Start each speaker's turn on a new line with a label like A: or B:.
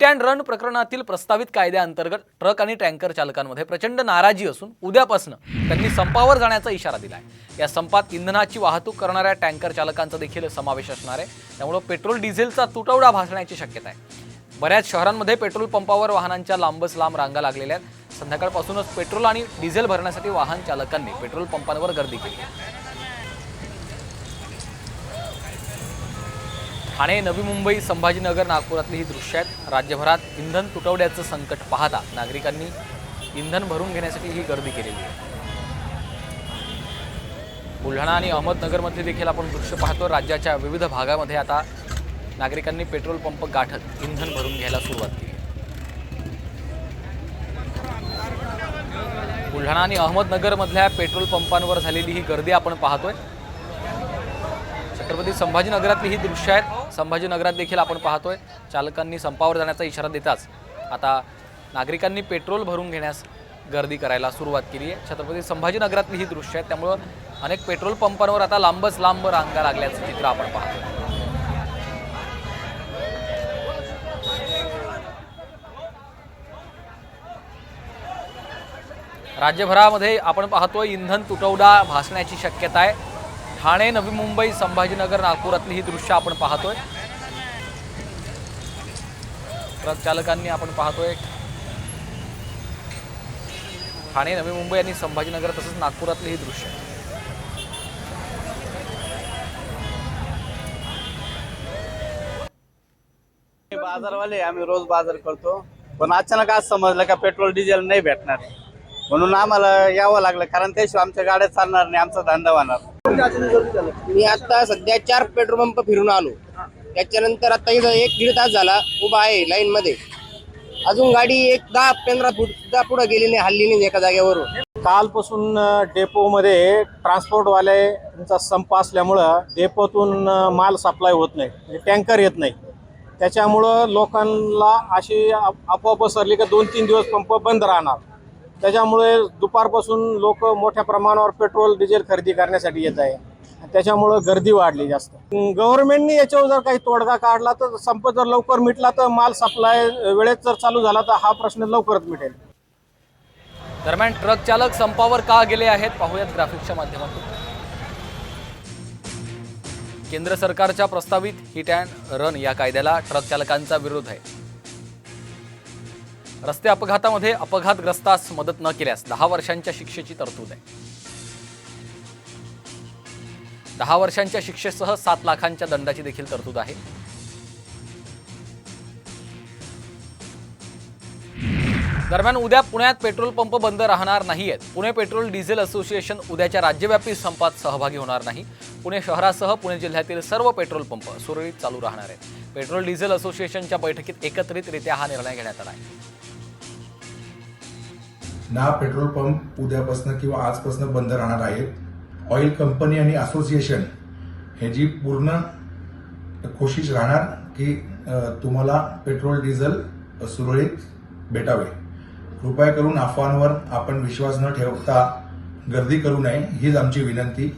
A: Hit and run प्रकरणातील प्रस्तावित कायद्याअंतर्गत ट्रक आणि टँकर चालकांमध्ये प्रचंड नाराजी असून उद्यापासून त्यांनी संपावर जाण्याचा इशारा दिला आहे या संपात इंधनाची वाहतूक करणाऱ्या टँकर चालकांचा देखील समावेश असणार आहे. त्यामुळं पेट्रोल डिझेलचा तुटवडा भासण्याची शक्यता आहे. बऱ्याच शहरांमध्ये पेट्रोल पंपावर वाहनांच्या लांबच लांब रांगा लागलेल्या आहेत. संध्याकाळपासूनच पेट्रोल आणि डिझेल भरण्यासाठी वाहन चालकांनी पेट्रोल पंपांवर गर्दी केली ठाणे नवी मुंबई संभाजीनगर नागपुरातली ही दृश्य आहेत. राज्यभरात इंधन तुटवड्याचं संकट पाहता नागरिकांनी इंधन भरून घेण्यासाठी ही गर्दी केलेली आहे. बुलढाणा आणि अहमदनगरमध्ये देखील आपण दृश्य पाहतो. राज्याच्या विविध भागामध्ये आता नागरिकांनी पेट्रोल पंप गाठत इंधन भरून घ्यायला सुरुवात केली. बुलढाणा आणि अहमदनगरमधल्या पेट्रोल पंपांवर झालेली ही गर्दी आपण पाहतोय. छत्रपती संभाजीनगरातली ही दृश्य आहेत. संभाजीनगरात देखील आपण पाहतोय चालकांनी संपावर जाण्याचा इशारा देताच. आता नागरिकांनी पेट्रोल भरून घेण्यास गर्दी करायला सुरुवात केली आहे. छत्रपती संभाजीनगरातली ही दृश्य आहेत. त्यामुळं अनेक पेट्रोल पंपांवर आता लांबच लांब रांगा लागल्याचं चित्र आपण पाहतो राज्यभरामध्ये आपण पाहतोय इंधन तुटवडा भासण्याची शक्यता आहे. ठाणे नवी मुंबई संभाजीनगर नागपुरातली ही दृश्य आपण पाहतोय. ट्रक चालकांनी आपण पाहतोय. ठाणे नवी मुंबई आणि संभाजीनगर तसंच नागपुरातली ही दृश्य.
B: बाजारवाले आम्ही रोज बाजार करतो. पण अचानक आज समजलं का पेट्रोल डिझेल नाही भेटणार. म्हणून आम्हाला यावं लागलं कारण त्याशिवाय आमच्या गाड्या चालणार नाही आमचा धंदा होणार.
C: मी आता सध्या चार पेट्रोल पंप फिरून आलो. त्याच्यानंतर आता इथं एक दीड तास झाला उभा आहे लाईन मध्ये. अजून गाडी एक दहा पंधरा फूट सुद्धा पुढे गेली नाही हल्ली नाही एका जागेवरून.
D: कालपासून डेपोमध्ये ट्रान्सपोर्टवाल्यांचा संप असल्यामुळं डेपोतून माल सप्लाय होत नाही. म्हणजे टँकर येत नाही. त्याच्यामुळं लोकांना अशी अफ- अफवा पसरली की दोन तीन दिवस पंप बंद राहणार. त्याच्यामुळे दुपारपासून लोक मोठ्या प्रमाणावर पेट्रोल डिझेल खरेदी करण्यासाठी येत आहे. त्याच्यामुळं गर्दी वाढली जास्त. गव्हर्नमेंटनी याच्यावर जर काही तोडगा काढला तर संप जर लवकर मिटला तर माल सप्लाय वेळेत जर चालू झाला तर हा प्रश्न लवकरच मिटेल.
A: दरम्यान ट्रक चालक संपावर का गेले आहेत पाहूयात ग्राफिक्सच्या माध्यमातून. केंद्र सरकारच्या प्रस्तावित हिट अँड रन या कायद्याला ट्रक चालकांचा विरोध आहे. रस्ते अपघातामध्ये अपघातग्रस्तास मदत न केल्यास दहा वर्षांच्या शिक्षेची तरतूद आहे. दहा वर्षांच्या शिक्षेसह सात लाखांच्या दंडाची देखील तरतूद आहे. दरम्यान उद्या पुण्यात पेट्रोल पंप बंद राहणार नाही आहेत पुणे पेट्रोल डिझेल असोसिएशन उद्याच्या राज्यव्यापी संपात सहभागी होणार नाही. पुणे शहरासह पुणे जिल्ह्यातील सर्व पेट्रोल पंप सुरळीत चालू राहणार आहेत. पेट्रोल डिझेल असोसिएशनच्या बैठकीत एकत्रितरित्या हा निर्णय घेण्यात आला आहे.
E: ना पेट्रोल पंप उद्यापासून किंवा आजपासून बंद राहणार आहेत. ऑइल कंपनी आणि असोसिएशन हे जी पूर्ण कोशिश राहणार की तुम्हाला पेट्रोल डिझेल सुरळीत भेटावे. कृपया करून अफवांवर आपण विश्वास न ठेवता गर्दी करू नये हीच आमची विनंती.